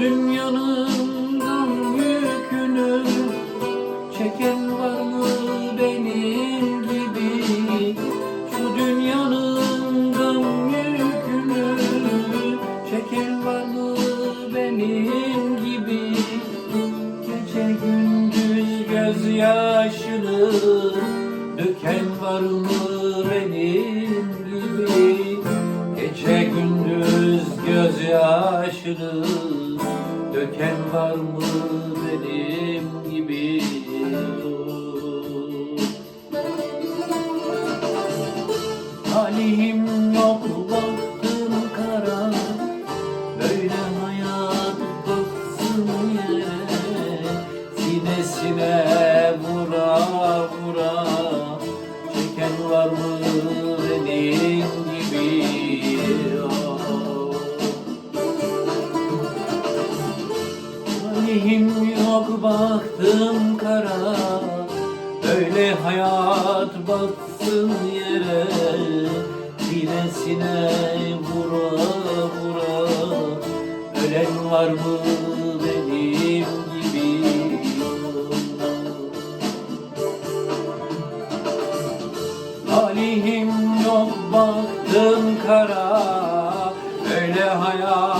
Ölüm yanından yükünü çeken var mı benim gibi? Şu dünyanın gam yükünü çeken var mı benim gibi? Gece gündüz gözyaşını döken var mı benim? Gözyaşını Döken var mı benim gibi? Talihim yok baktım kara. Böyle hayat baksın yere. Sinesine baktım kara. Böyle hayat baksın yere. Sinesine vura vura. Ölen var mı benim gibi. Talihim yok baktım kara. Öyle hayat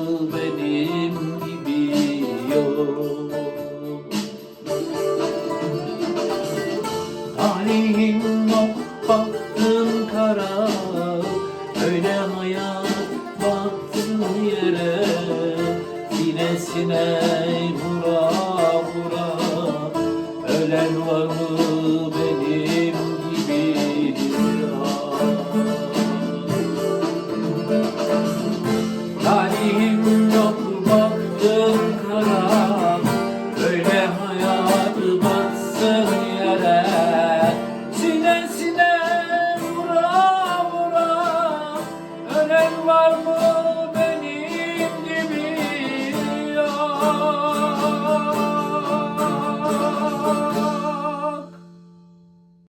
Böyle hayat baktın yere Sinesine vura vura Ölen var mı benim gibi ya? Tarihim